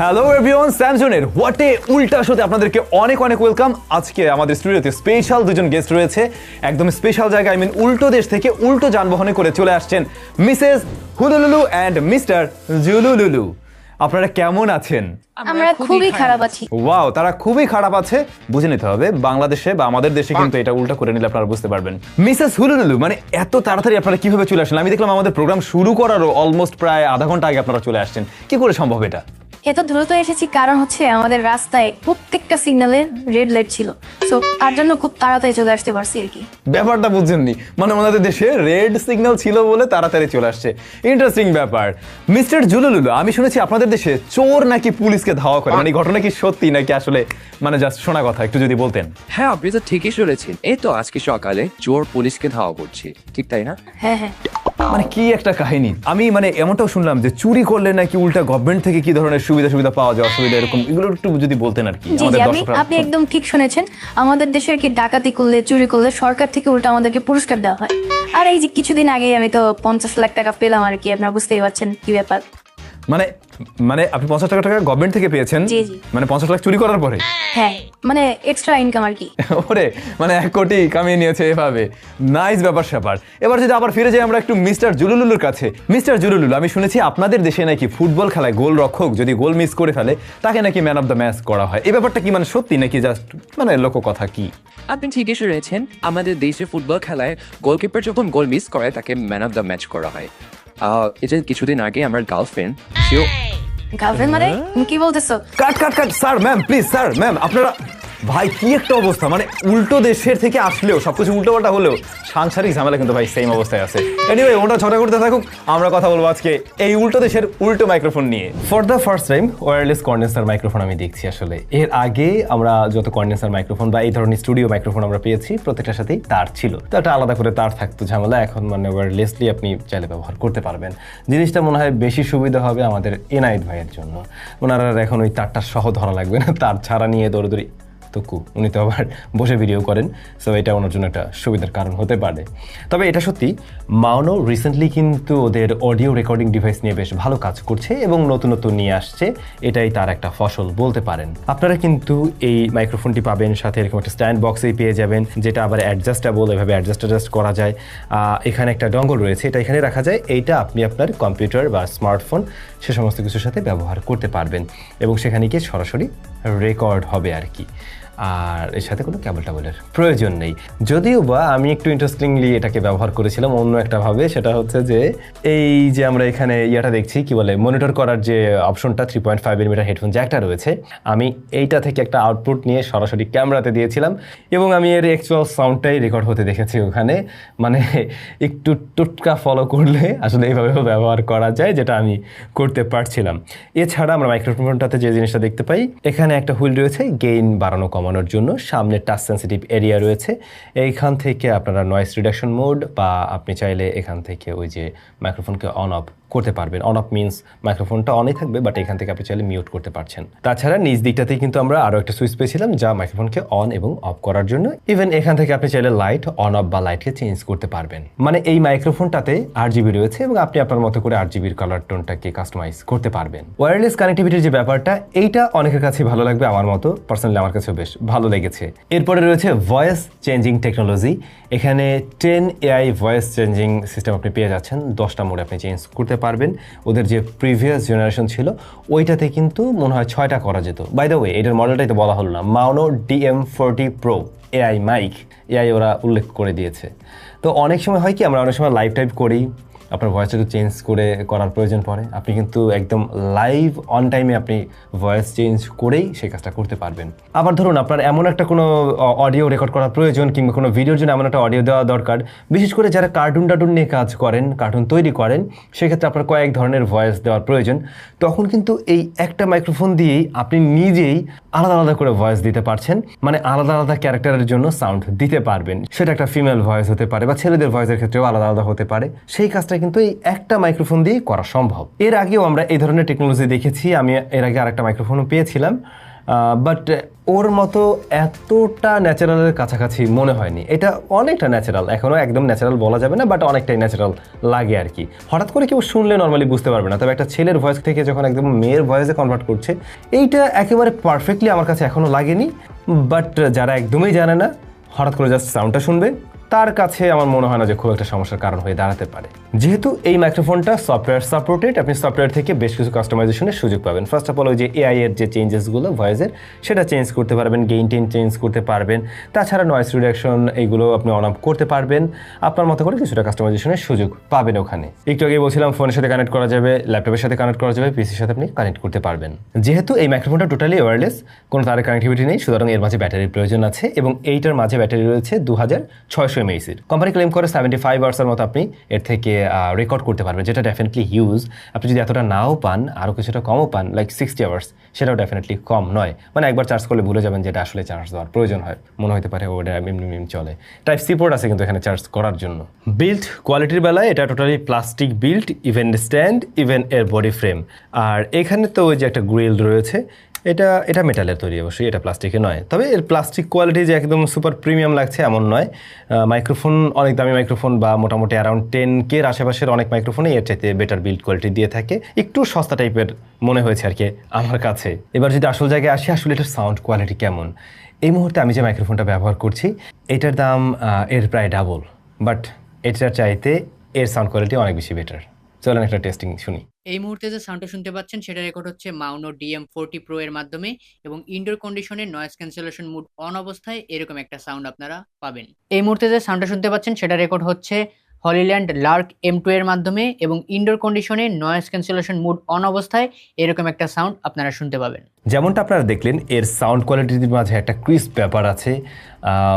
Hello everyone স্যামসনের what a উল্টা শোতে আপনাদেরকে অনেক অনেক ওয়েলকাম আজকে আমাদের স্টুডিওতে স্পেশাল দুজন গেস্ট রয়েছে। একদম স্পেশাল জায়গায় আই মিন উল্টো দেশ থেকে উল্টো যানবাহনে করে চলে আসছেন Mrs Hululululu and mister Julululu আপনারা কেমন আছেন? আমরা খুবই খারাপ আছি। ওয়াও তারা খুবই খারাপ আছে। বুঝে নিতে হবে বাংলাদেশে বা আমাদের দেশে কিন্তু এটা উল্টা করে নিলে আপনারা বুঝতে পারবেন। মিসেস হুলুলুলু মানে এত তাড়াতাড়ি আপনারা কীভাবে চলে আসলেন? আমি দেখলাম আমাদের প্রোগ্রাম শুরু করারও অলমোস্ট প্রায় আধা ঘণ্টা আগে আপনারা চলে আসছেন। কি করে সম্ভব এটা? এত দ্রুত এসেছি কারণ হচ্ছে আমাদের রাস্তায় প্রত্যেকটা সিগন্যালে রেড লাইট ছিল। সো তার জন্য খুব তাড়াতাড়ি চলে আসতে পারছি আর কি। ব্যাপারটা বুঝছেননি মানে আমাদের দেশে রেড সিগন্যাল ছিল বলে তাড়াতাড়ি চলে আসছে। ইন্টারেস্টিং ব্যাপার। মিস্টার জুলুলুলু আমি শুনেছি আপনাদের দেশে চোর নাকি পুলিশকে ধাওয়া করে? মানে ঘটনা কি সত্যি নাকি আসলে মানে জাস্ট শোনা কথা একটু যদি বলতেন। হ্যাঁ আপনি তো ঠিকই শুনেছেন। এই তো আজকে সকালে চোর পুলিশকে ধাওয়া করছি। ঠিক তাই না? হ্যাঁ হ্যাঁ। মানে কি একটা কাহিনী? আমি মানে এমনটাও শুনলাম যে চুরি করলে নাকি উল্টা গভর্নমেন্ট থেকে কি ধরনের সুবিধা সুবিধা পাওয়া যায় অসুবিধা এরকম এগুলো একটু যদি বলতেন আর কি আপনি একদম ঠিক শুনেছেন। আমাদের দেশে কি ডাকাতি করলে চুরি করলে সরকার থেকে উল্টা আমাদেরকে পুরস্কার দেওয়া হয়। আর এই যে কিছুদিন আগে আমি তো পঞ্চাশ লাখ টাকা পেলাম আর কি আপনারা বুঝতেই পারছেন কি ব্যাপার। মানে মানে আপনি পঞ্চাশ টাকা টাকা গভর্নমেন্ট থেকে পেয়েছেন জি, জি। মানে পঞ্চাশ লাখ চুরি করার পরে? হ্যাঁ মানে এক্সট্রা ইনকাম আর কি। ওরে মানে এক কোটি কামিয়ে নিয়েছে এভাবে। নাইস ব্যাপার স্যাপার। এবার যদি আবার ফিরে যাই আমরা একটু মিস্টার জুলুলুলুর কাছে। মিস্টার জুলুলুলু আমি শুনেছি আপনাদের দেশে নাকি ফুটবল খেলায় গোল রক্ষক যদি গোল মিস করে ফেলে তাকে নাকি ম্যান অফ দ্য ম্যাচ করা হয়। এই ব্যাপারটা কি মানে সত্যি নাকি জাস্ট মানে লোক কথা কি? আপনি ঠিকই শুনেছেন আমাদের দেশে ফুটবল খেলায় গোলকিপার যখন গোল মিস করে তাকে ম্যান অফ দ্য ম্যাচ করা হয়। এই যে কিছুদিন আগে আমার গার্লফ্রেন্ড সেও গার্লফ্রেন্ড মানে? তুমি কি বলতেছো? Cut cut cut sir ma'am please sir ma'am আপনারা ভাই, কি একটা অবস্থা? মানে উল্টো দেশের থেকে আসলেও, সবকিছু উল্টো পাল্টা হলেও সাংসারিক ঝামেলা কিন্তু ভাই সেম অবস্থায় আছে। এনিওয়ে ওটা ছটা করতে থাকুক, আমরা কথা বলব আজকে এই উল্টো দেশের উল্টো মাইক্রোফোন নিয়ে। For the first time wireless condenser microphone আমি দেখছি আসলে। এর আগে আমরা যত কন্ডেন্সার মাইক্রোফোন বা এই ধরনের স্টুডিও মাইক্রোফোন আমরা পেয়েছি, প্রত্যেকটার সাথেই তার ছিল। তো একটা আলাদা করে তার থাকতো ঝামেলা, এখন মানে ওয়্যারলেসলি আপনি চাইলে ব্যবহার করতে পারবেন। জিনিসটা মনে হয় বেশি সুবিধা হবে আমাদের এনায়েত ভাইয়ের জন্য। ওনারা এখন ওই তারটা সহ ধরা লাগবে না, তার ছাড়া নিয়ে দৌড়দৌড়ি তকু উনি তো আবার বসে ভিডিও করেন সো এটা ওনার জন্য একটা সুবিধার কারণ হতে পারে। তবে এটা সত্যি মাউনো রিসেন্টলি কিন্তু ওদের অডিও রেকর্ডিং ডিভাইস নিয়ে বেশ ভালো কাজ করছে এবং নতুন নতুন নিয়ে আসছে, এটাই তার একটা ফসল বলতে পারেন। আপনারা কিন্তু এই মাইক্রোফোনটি পাবেন, সাথে এরকম একটা স্ট্যান্ড বক্সেই পেয়ে যাবেন, যেটা আবার অ্যাডজাস্টেবল এভাবে অ্যাডজাস্ট অ্যাডজাস্ট করা যায়। এখানে একটা ডঙ্গল রয়েছে, এটা এখানে রাখা যায়, এইটা আপনি আপনার কম্পিউটার বা স্মার্টফোন সে সমস্ত কিছুর সাথে ব্যবহার করতে পারবেন। এবং সেখানে গিয়ে সরাসরি রেকর্ড হবে আর কি। আর এর সাথে কোনো ক্যাবল টাবলের প্রয়োজন নেই। যদিও বা আমি একটু ইন্টারেস্টিংলি এটাকে ব্যবহার করেছিলাম অন্য একটা ভাবে, সেটা হচ্ছে যে এই যে আমরা এখানে ইয়াটা দেখছি, কি বলে মনিটর করার যে অপশনটা three point five metre headphone জ্যাকটা রয়েছে, আমি এইটা থেকে একটা আউটপুট নিয়ে সরাসরি ক্যামেরাতে দিয়েছিলাম এবং আমি এর অ্যাকচুয়াল সাউন্ডটাই রেকর্ড হতে দেখেছি ওখানে। মানে একটু টুটকা ফলো করলে আসলে এইভাবেও ব্যবহার করা যায়, যেটা আমি করতে পারছিলাম। এছাড়া আমরা মাইক্রোফোনটাতে যে জিনিসটা দেখতে পাই, এখানে একটা হুইল রয়েছে গেইন বাড়ানো কমানোর জন্য সামনে টাচ সেন্সিটিভ এরিয়া রয়েছে। এইখান থেকে আপনারা নয়েস রিডাকশন মোড বা আপনি চাইলে এখান থেকে ওই যে মাইক্রোফোনকে অন অফ করতে পারবেন। অন অফ মিনস মাইক্রোফোনটা অনই থাকবে বাট এখান থেকে আপনি চাইলে মিউট করতে পারছেন। তাছাড়া নিজ দিকটাতেই কিন্তু আমরা আরও একটা সুইচ পেয়েছিলাম, যা মাইক্রোফোনকে অন এবং অফ করার জন্য। ইভেন এখান থেকে আপনি চাইলে লাইট অন অফ বা লাইটকে চেঞ্জ করতে পারবেন। মানে এই মাইক্রোফোনটাতে আর জিবি রয়েছে এবং আপনি আপনার মতো করে আর জিবির কালার টোনটাকে কাস্টমাইজ করতে পারবেন। ওয়্যারলেস কানেক্টিভিটির যে ব্যাপারটা, এইটা অনেকের কাছে ভালো লাগবে, আমার মতো। পার্সোনালি আমার কাছেও বেশ ভালো লেগেছে। এরপরে রয়েছে ভয়েস চেঞ্জিং টেকনোলজি এখানে ten AI voice changing system আপনি পেয়ে যাচ্ছেন। দশটা মোডে আপনি চেঞ্জ করতে পারবেন। ওদের যে প্রিভিয়াস জেনারেশন ছিল, ওইটাতে কিন্তু মনে হয় ছয়টা করা যেত। বাই দ্য ওয়ে এটার মডেলটাই তো বলা হলো না। Maono DM forty pro AI mic AI ওরা উল্লেখ করে দিয়েছে। তো অনেক সময় হয় কি, আমরা অনেক সময় লাইভ টাইপ করি আপনার ভয়েসটা একটু চেঞ্জ করে করার প্রয়োজন পড়ে। আপনি কিন্তু একদম লাইভ অন টাইমে আপনি ভয়েস চেঞ্জ করেই সেই কাজটা করতে পারবেন। আবার ধরুন আপনার এমন একটা কোনো অডিও রেকর্ড করার প্রয়োজন কিংবা কোনো ভিডিওর জন্য এমন একটা অডিও দেওয়া দরকার। বিশেষ করে যারা কার্টুন টার্টুন নিয়ে কাজ করেন কার্টুন তৈরি করেন, সেক্ষেত্রে আপনার কয়েক ধরনের ভয়েস দেওয়ার প্রয়োজন। তখন কিন্তু এই একটা মাইক্রোফোন দিয়েই আপনি নিজেই আলাদা আলাদা করে ভয়েস দিতে পারছেন। মানে আলাদা আলাদা ক্যারেক্টারের জন্য সাউন্ড দিতে পারবেন। সেটা একটা ফিমেল ভয়েস হতে পারে বা ছেলেদের ভয়েসের ক্ষেত্রেও আলাদা আলাদা হতে পারে। সেই কাজটা কিন্তু এই একটা মাইক্রোফোন দিয়ে করা সম্ভব। এর আগেও আমরা এই ধরনের টেকনোলজি দেখেছি, আমি এর আগে আরেকটা মাইক্রোফোনও পেয়েছিলাম বাট ওর মতো এতটা ন্যাচারালের কাছাকাছি মনে হয়নি। এটা অনেকটা ন্যাচারাল এখনও একদম ন্যাচারাল বলা যাবে না বাট অনেকটাই ন্যাচারাল লাগে আর কি। হঠাৎ করে কেউ শুনলে নর্মালি বুঝতে পারবে না, তবে একটা ছেলের ভয়েস থেকে যখন একদম মেয়ের ভয়েসে কনভার্ট করছে, এইটা একেবারে পারফেক্টলি আমার কাছে এখনও লাগেনি বাট যারা একদমই জানে না, হঠাৎ করে জাস্ট সাউন্ডটা শুনবে তার কাছে আমার মনে হয় না যে খুব একটা সমস্যার কারণ হয়ে দাঁড়াতে পারে। যেহেতু এই মাইক্রোফোনটা সফটওয়্যার সাপোর্টেড আপনি সফটওয়্যার থেকে বেশ কিছু কাস্টমাইজেশনের সুযোগ পাবেন। ফার্স্ট অফ অল ওই যে এআই এর যে চেঞ্জেসগুলো ভয়েসের সেটা চেঞ্জ করতে পারবেন গেইন টেন চেঞ্জ করতে পারবেন। তাছাড়া নয়েস রিডাকশন এইগুলো আপনি অন অফ করতে পারবেন। আপনার মতো করে কিছুটা কাস্টমাইজেশনের সুযোগ পাবেন ওখানে। একটু আগে বলছিলাম ফোনের সাথে কানেক্ট করা যাবে ল্যাপটপের সাথে কানেক্ট করা যাবে পিসির সাথে আপনি কানেক্ট করতে পারবেন। যেহেতু এই মাইক্রোফোনটা টোটালি ওয়্যারলেস কোনো তারের কানেক্টিভিটি নেই, সুতরাং এর মাঝে ব্যাটারির প্রয়োজন আছে এবং এইটার মাঝে ব্যাটারি রয়েছে দু হাজার ছয়শো এমএইসির কোম্পানি ক্লেম করে সেভেন্টি ফাইভ আওয়ার্সের মতো আপনি এর থেকে রেকর্ড করতে পারবেন, যেটা ডেফিনেটলি হিউজ আপনি যদি এতটা নাও পান আরও কিছুটা কমও পান লাইক সিক্সটি আওয়ার্স সেটাও ডেফিনেটলি কম নয়। মানে একবার চার্জ করলে ভুলে যাবেন যেটা আসলে চার্জ দেওয়ার প্রয়োজন হয়। মনে হতে পারে, ওটা এমনি এমনি চলে। টাইপ সি পোর্ট আছে কিন্তু এখানে চার্জ করার জন্য। বিল্ড কোয়ালিটির বেলায় এটা totally plastic build even stand even এর বডি ফ্রেম আর এখানে তো ওই যে একটা গ্রিল রয়েছে এটা এটা মেটালের তৈরি অবশ্যই, এটা প্লাস্টিকের নয়। তবে এর প্লাস্টিক কোয়ালিটি যে একদম সুপার প্রিমিয়াম লাগছে এমন নয়। মাইক্রোফোন অনেক দামি মাইক্রোফোন বা মোটামুটি অ্যারাউন্ড টেন কের আশেপাশের অনেক মাইক্রোফোনে এর চাইতে বেটার বিল্ড কোয়ালিটি দিয়ে থাকে। একটু সস্তা টাইপের মনে হয়েছে আর কি আমার কাছে। এবার যদি আসল জায়গায় আসি, আসলে এটার সাউন্ড কোয়ালিটি কেমন? এই মুহূর্তে আমি যে মাইক্রোফোনটা ব্যবহার করছি, এটার দাম এর প্রায় ডাবল বাট এটার চাইতে এর সাউন্ড কোয়ালিটি অনেক বেশি বেটার চলেন একটা টেস্টিং শুনি। এই মুহূর্তে যে সাউন্ডটা শুনতে পাচ্ছেন, সেটা রেকর্ড হচ্ছে মাউনো ডিএম ফোরটি প্রো এর মাধ্যমে এবং ইনডোর কন্ডিশনে নয়েজ ক্যান্সেলেশন মুড অন অবস্থায় এরকম একটা সাউন্ড আপনারা পাবেন। এই মুহূর্তে যে সাউন্ডটা শুনতে পাচ্ছেন, সেটা রেকর্ড হচ্ছে হলিল্যান্ড লার্ক এম টু এর মাধ্যমে এবং ইনডোর কন্ডিশনে নয়েজ ক্যান্সেলেশন মুড অন অবস্থায় এরকম একটা সাউন্ড আপনারা শুনতে পাবেন। যেমনটা আপনারা দেখলেন, এর সাউন্ড কোয়ালিটির মাঝে একটা ক্রিস্প ব্যাপার আছে।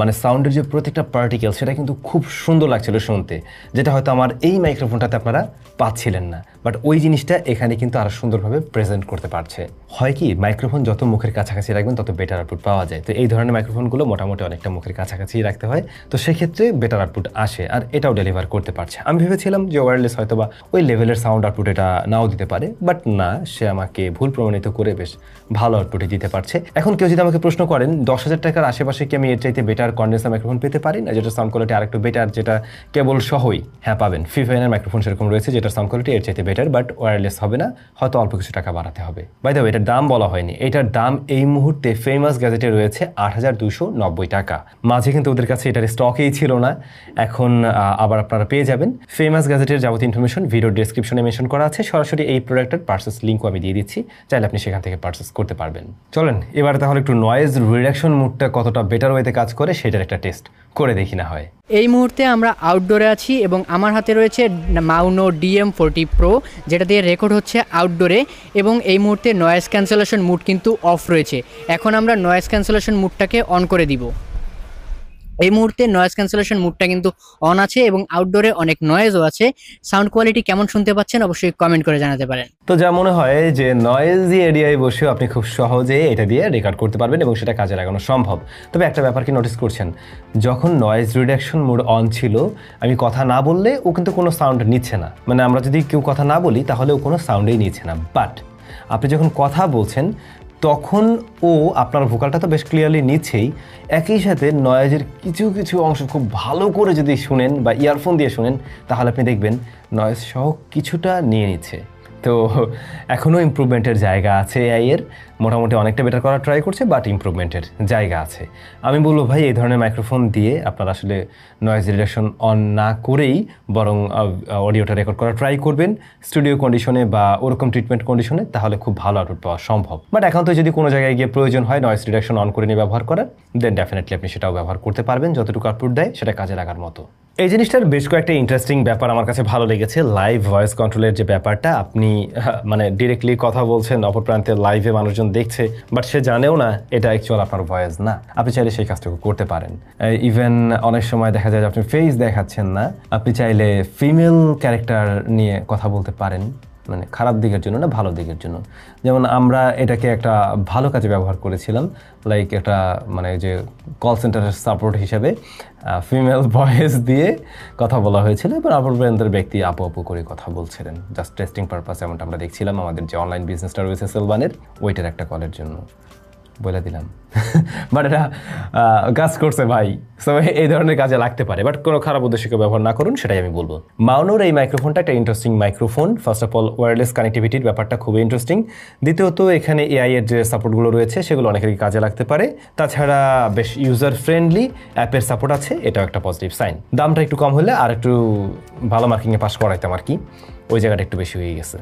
মানে সাউন্ডের যে প্রত্যেকটা পার্টিকেল সেটা কিন্তু খুব সুন্দর লাগছিল শুনতে। যেটা হয়তো আমার এই মাইক্রোফোনটাতে আপনারা পাচ্ছিলেন না। বাট ওই জিনিসটা এখানে কিন্তু আরও সুন্দরভাবে প্রেজেন্ট করতে পারছে। হয় কি মাইক্রোফোন যত মুখের কাছাকাছি রাখবেন, তত বেটার আউটপুট পাওয়া যায়। তো এই ধরনের মাইক্রোফোনগুলো মোটামুটি অনেকটা মুখের কাছাকাছি রাখতে হয়। তো সেক্ষেত্রে বেটার আউটপুট আসে আর এটাও ডেলিভার করতে পারছে। আমি ভেবেছিলাম যে ওয়্যারলেস হয়তো বা ওই লেভেলের সাউন্ড আউটপুট এটা নাও দিতে পারে বাট না, সে আমাকে ভুল প্রমাণিত করে বেশ ভালো আউটপুটে দিতে পারছে। এখন কেউ যদি আমাকে প্রশ্ন করেন, দশ হাজার টাকার আশেপাশে কি আমি এর চাইতে বেটার কন্ডেন্সার মাইক্রোফোন পেতে পারি? না যেটা সাউন্ড কোয়ালিটি আরেকটু বেটার যেটা কেবল সহই হ্যাঁ পাবেন। ফিফাইনের মাইক্রোফোন সেরকম রয়েছে যেটা সাউন্ড কোয়ালিটি এর চাইতে বেটার বাট ওয়্যারলেস হবে না, হয়তো অল্প কিছু টাকা বাড়াতে হবে। বাই দ্য এটার দাম বলা হয়নি। এটার দাম এই মুহূর্তে ফেমাস গ্যাজেটে রয়েছে আট হাজার দুশো নব্বই টাকা। মাঝে কিন্তু ওদের কাছে এটার স্টকেই ছিল না। এখন আবার আপনারা পেয়ে যাবেন। ফেমাস গ্যাজেটের যাবতীয় ইনফরমেশন ভিডিও ডেসক্রিপশনে মেনশন করা আছে। সরাসরি এই প্রোডাক্টের পার্সেস লিঙ্কও আমি দিয়ে দিচ্ছি। চাইলে আপনি সেখান থেকে পার্সেস করতে পারবেন। চলেন, এবার তাহলে একটু নয়েজ রিডাকশন মুডটা কতটা বেটার ওয়েতে কাজ করে সেটার একটা টেস্ট করে দেখি না হয়। এই মুহূর্তে আমরা আউটডোরে আছি এবং আমার হাতে রয়েছে মাউনো ডিএম ফোরটি প্রো যেটা দিয়ে রেকর্ড হচ্ছে আউটডোরে এবং এই মুহূর্তে নয়েজ ক্যান্সেলেশন মুড কিন্তু অফ রয়েছে। এখন আমরা নয়েজ ক্যান্সেলেশন মুডটাকে অন করে দিব। এই মুহূর্তে নয়েজ ক্যান্সেলেশন মুডটা কিন্তু অন আছে এবং আউটডোরে অনেক নয়েজও আছে। সাউন্ড কোয়ালিটি কেমন শুনতে পাচ্ছেন অবশ্যই কমেন্ট করে জানাতে পারেন। তো যা মনে হয় যে নয়েজি এরিয়ায় বসেও আপনি খুব সহজে এটা দিয়ে রেকর্ড করতে পারবেন এবং সেটা কাজে লাগানো সম্ভব। তবে একটা ব্যাপার কি নোটিস করছেন? যখন নয়েজ রিডাকশন মোড অন ছিল, আমি কথা না বললে ও কিন্তু কোনো সাউন্ড নিচ্ছে না। মানে আমরা যদি কেউ কথা না বলি, তাহলে ও কোনো সাউন্ডেই নিচ্ছে না। বাট আপনি যখন কথা বলছেন তখন ও আপনার ভোকালটা তো বেশ ক্লিয়ারলি নিচ্ছেই। একই সাথে নয়েজের কিছু কিছু অংশ খুব ভালো করে যদি শুনেন বা ইয়ারফোন দিয়ে শুনেন, তাহলে আপনি দেখবেন নয়েজ সহ কিছুটা নিয়ে নিচ্ছে। তো এখনও ইমপ্রুভমেন্টের জায়গা আছে এআই এর। মোটামুটি অনেকটা বেটার করার ট্রাই করছে বাট ইমপ্রুভমেন্টের জায়গা আছে। আমি বলব ভাই, এই ধরনের মাইক্রোফোন দিয়ে আপনারা আসলে নয়েজ রিডাকশন অন না করেই বরং অডিওটা রেকর্ড করার ট্রাই করবেন। স্টুডিও কন্ডিশনে বা ওরকম ট্রিটমেন্ট কন্ডিশনে তাহলে খুব ভালো আউটপুট পাওয়া সম্ভব। বাট এখন তো যদি কোনো জায়গায় গিয়ে প্রয়োজন হয় নয়েজ রিডাকশন অন করে নিয়ে ব্যবহার করার দেন ডেফিনেটলি আপনি সেটাও ব্যবহার করতে পারবেন, যতটুকু আউটপুট দেয় সেটা কাজে লাগার মতো। এই জিনিসটার বেশ কয়েকটা ইন্টারেস্টিং ব্যাপার আমার কাছে ভালো লেগেছে। লাইভ ভয়েস কন্ট্রোলের যে ব্যাপারটা, আপনি মানে ডিরেক্টলি কথা বলছেন, অপর প্রান্তে লাইভে মানুষজন দেখছে বাট সে জানেও না এটা অ্যাকচুয়াল আপনার ভয়েস না। আপনি চাইলে সেই কাজটুকু করতে পারেন। ইভেন অনেক সময় দেখা যায় যে আপনি ফেস দেখাচ্ছেন না, আপনি চাইলে ফিমেল ক্যারেক্টার নিয়ে কথা বলতে পারেন। মানে খারাপ দিকের জন্য না, ভালো দিকের জন্য। যেমন আমরা এটাকে একটা ভালো কাজে ব্যবহার করেছিলাম লাইক একটা মানে যে কল সেন্টারের সাপোর্ট হিসাবে ফিমেল ভয়েস দিয়ে কথা বলা হয়েছিল এবং আপন প্রান্তের ব্যক্তি আপু আপু করে কথা বলছিলেন। জাস্ট টেস্টিং পারপাস এমনটা আমরা দেখছিলাম, আমাদের যে অনলাইন বিজনেসটা রয়েছে সেলবানের ওইটার একটা কলের জন্য। বলে দিলাম। বাট এটা কাজ করছে ভাই। সো এই ধরনের কাজে লাগতে পারে। বাট কোনো খারাপ উদ্দেশ্যে ব্যবহার না করুন, সেটাই আমি বলব। মাউনোর, এই মাইক্রোফোনটা একটা interesting microphone first of all wireless কানেক্টিভিটির ব্যাপারটা খুবই ইন্টারেস্টিং দ্বিতীয়ত, এখানে এআই এর যে সাপোর্টগুলো রয়েছে, সেগুলো অনেকেরই কাজে লাগতে পারে। তাছাড়া, বেশ ইউজার ফ্রেন্ডলি অ্যাপের সাপোর্ট আছে। এটাও একটা পজিটিভ সাইন দামটা একটু কম হলে আর একটু ভালো মার্কিংয়ে পাস করাইতাম আর কি। ওই জায়গাটা একটু বেশি হয়ে গেছে।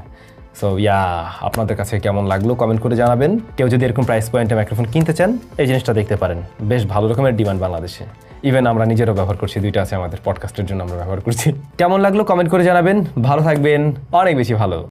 সো ইয়া আপনাদের কাছে কেমন লাগল কমেন্ট করে জানাবেন। কেউ যদি এরকম প্রাইস পয়েন্টে মাইক্রোফোন কিনতে চান, এই জিনিসটা দেখতে পারেন। বেশ ভালো রকমের ডিমান্ড বাংলাদেশে। ইভেন আমরা নিজেরও ব্যবহার করছি, দুইটা আছে আমাদের পডকাস্টের জন্য আমরা ব্যবহার করছি। কেমন লাগল কমেন্ট করে জানাবেন। ভালো থাকবেন, অনেক বেশি ভালো।